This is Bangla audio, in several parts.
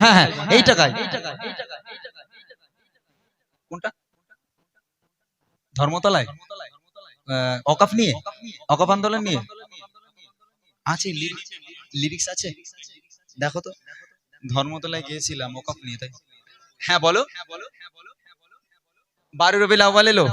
হ্যাঁ হ্যাঁ এই টাকায়। কোনটা? ধর্মতলায়? আহ, অকাফ নিয়ে? অকাফ আন্দোলন নিয়ে? আছে লিরিক্স আছে। দেখো তো। ধর্মতলায় গিয়েছিলাম ওকাফ নিয়ে তাই? হ্যাঁ বলো। বারো রবি লাওয়াল এলো?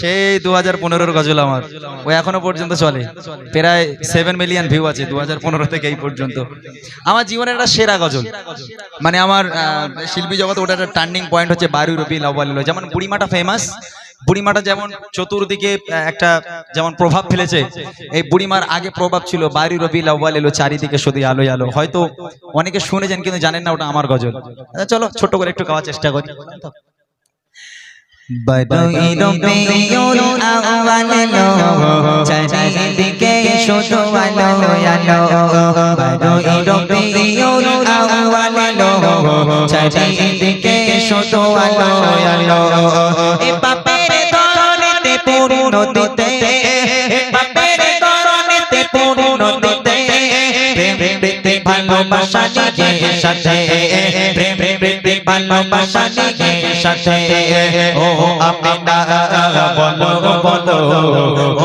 সেই দু হাজার পনেরোর গজল আমার। ওই এখনও পর্যন্ত চলে। প্রায় সেভেন মিলিয়ন ভিউ আছে দু হাজার পনেরো থেকে এই পর্যন্ত। আমার জীবনের একটা সেরা গজল। মানে আমার শিল্পী জগতে ওটা একটা টার্নিং পয়েন্ট হচ্ছে বারু রবি লাওয়াল এলো। যেমন বুড়িমাটা ফেমাস বুড়িমাটা যেমন চতুর্দিকে একটা যেমন প্রভাব ফেলেছে এই বুড়িমার আগে প্রভাব ছিল বারু রবি লাওয়াল এলো চারিদিকে শুধু আলো আলো। হয়তো অনেকে শুনেছেন কিন্তু জানেন না ওটা আমার গজল। আচ্ছা, চলো ছোট্ট করে একটু গাওয়ার চেষ্টা করি। বড়ই রবিউল আউয়াল লো চারিদিকে শুধু আলো আলো বড়ই রবিউল আউয়াল লো চারিদিকে শুধু আলো আলো এ পাপের দরনেতে পূর্ণ দিতে এ পাপের দরনেতে পূর্ণ দিতে প্রেম প্রীতি ভালোবাসা নিয়ে সাথে প্রেম প্রীতি ভালোবাসা নিয়ে সাথে, ও আমিনা, বলো বলো,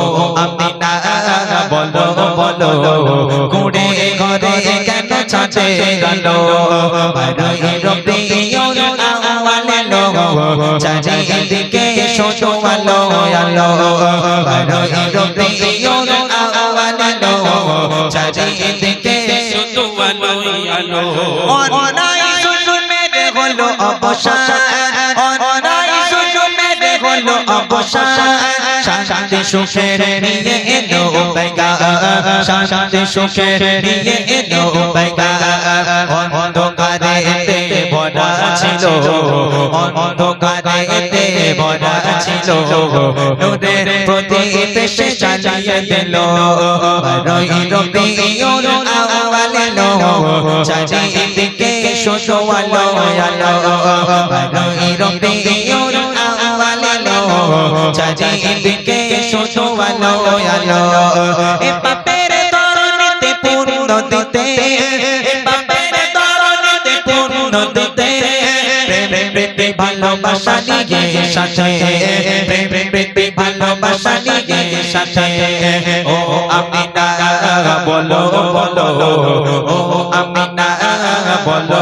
ও আমিনা, বলো বলো, কুড়ে ঘরে কেন ছাঁচে গেল? চারিদিকে শোনো আলো আলো। বারোই রবিউল আউয়াল লো চারিদিকে শুধু আলোই আলো। অনাই শুধু হলো অবসান। অবসান শান্তি সুখের নিয়ে এলো বেগা শান্তি সুখের নিয়ে এলো বেগা অন্ধকারেতে ভরা ছিল। অন্ধকারেতে ভরা ছিল। নূরের প্রদীপ সে চালিয়ে দিল। বারোই রবিউল আউয়াল চারিদিকে শুধু আলো আলো। বারোই রবিউল আউয়াল লো চারিদিকে শুধু আলো আলো। এ পাপের তরণীতে পূর্ণ দিতে এ পাপের তরণীতে পূর্ণ দিতে প্রেম প্রীতি ভালোবাসা নিয়ে সাথে প্রেম প্রীতি ভালোবাসা নিয়ে সাথে ও আমিনা, বলো বলো। ও আমিনা বলো বলো।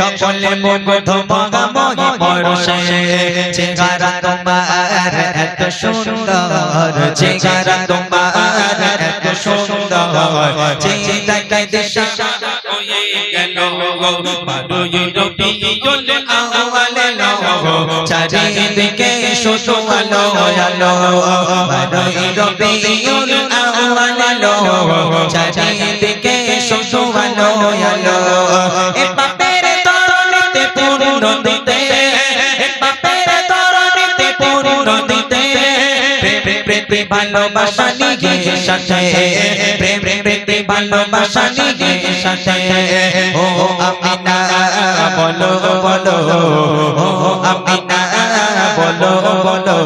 সকলে মুগ্ধ ভগমহি পরশে চেহারা তোমার এত সুন্দর। চেহারা তোমার এত সুন্দর। চিন্তায় দিশা হয়ে গেল। বারোই রবিউল আউয়াল লো চারিদিকে শুধু আলো আলো বারোই রবিউল আউয়াল লো চারিদিকে প্রেম ভালোবাসা নিয়ে সাথে। প্রেম প্রীতি ভালোবাসা সাথে। ও আমিনা, বলো বলো। ও আমিনা, বলো বলো।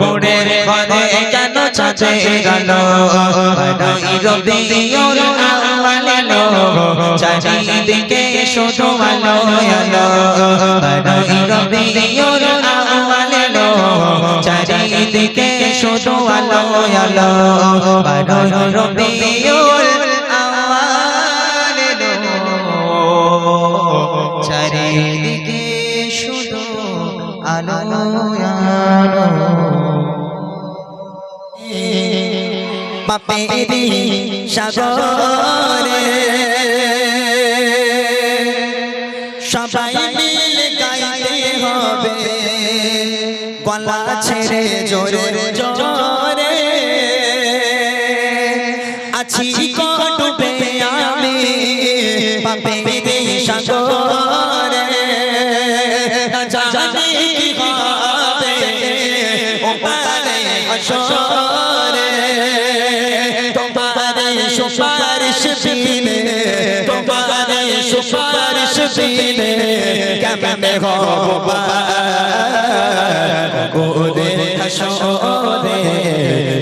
কুড়ের ঘরে কেন ছাঁচে গেল। চারিদিকে শুধু আলো লো চারিদিকে শুধু আলো আলো বারোই রবিউল আউয়াল চারিদিকে শুধু আলো আলো। পাপেরি সাগরে সবাই মিলে গাইতে হবে। গলা ছেড়ে জোরে জোরে আছি ডুবে আমি। পাপে রে সাগরে। জানি কি হবে ও পারে আসরে। তোমার সুপারিশ বিনে তোমার সুপারিশ বিনে কেমনে হব? গোরে হাসরে,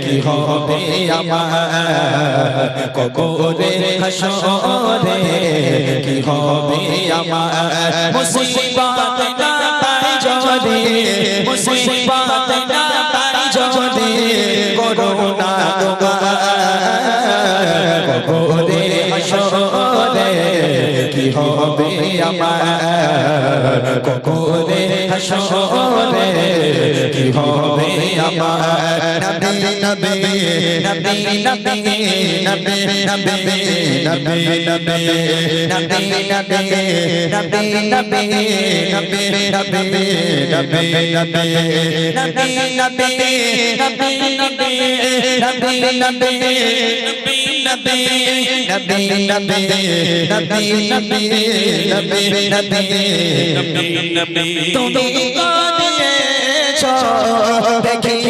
কি হবে আমার? কবরে হাসরে, কি হবে আমার? মুসিবত না পাই যদি, মুসিবত কবরে হাসরে কি হবে আমার কবরে হাসরে কি হবে আমার নবী নবী নবী নবী নবী নবী নবী নবী নবী নবী নবী নবী নবী নবী নবী নবী তুমি দিয়েছ দেখিয়ে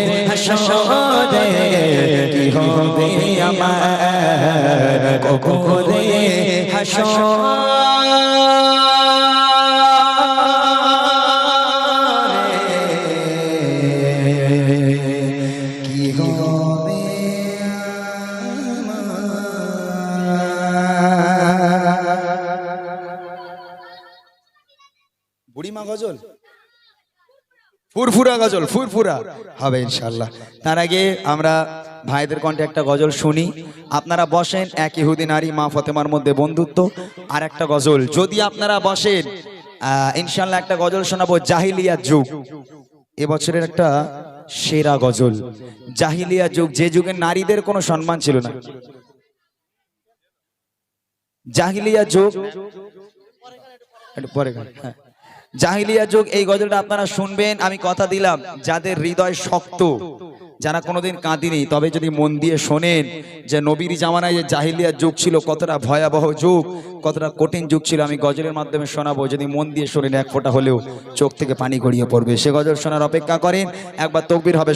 হাসরে কি হবে আমার? কবরে হাসরে বুড়িমা গজল? ফুরফুরা গজল, ফুরফুরা। হবে ইনশাল্লাহ তার আগে আমরা ভাইদের কণ্ঠে একটা গজল শুনি। আপনারা বসেন, এক ইহুদি নারী মা ফতেমার মধ্যে বন্ধুত্ব। আর একটা গজল, যদি আপনারা বসেন ইনশাল্লাহ একটা গজল শোনাবো, জাহিলিয়া যুগ। এবছরের একটা সেরা গজল। জাহিলিয়া যুগ, যে যুগে নারীদের কোনো সম্মান ছিল না। জাহিলিয়া যুগ। পরে হ্যাঁ। জাহিলিয়া যুগ, এই গজলটা আপনারা শুনবেন, আমি কথা দিলাম, যাদের হৃদয় শক্ত, যারা কোনোদিন কাঁদিনি, তবে যদি মন দিয়ে শোনেন যে নবীর জামানায় যে জাহিলিয়া যুগ ছিল, কতটা ভয়াবহ যুগ, কতটা কঠিন যুগ ছিল, আমি গজলের মাধ্যমে শোনাবো, যদি মন দিয়ে শোনেন এক ফোঁটা হলেও চোখ থেকে পানি গড়িয়ে পড়বে। সে গজল শোনার অপেক্ষা করেন, একবার তকবির হবে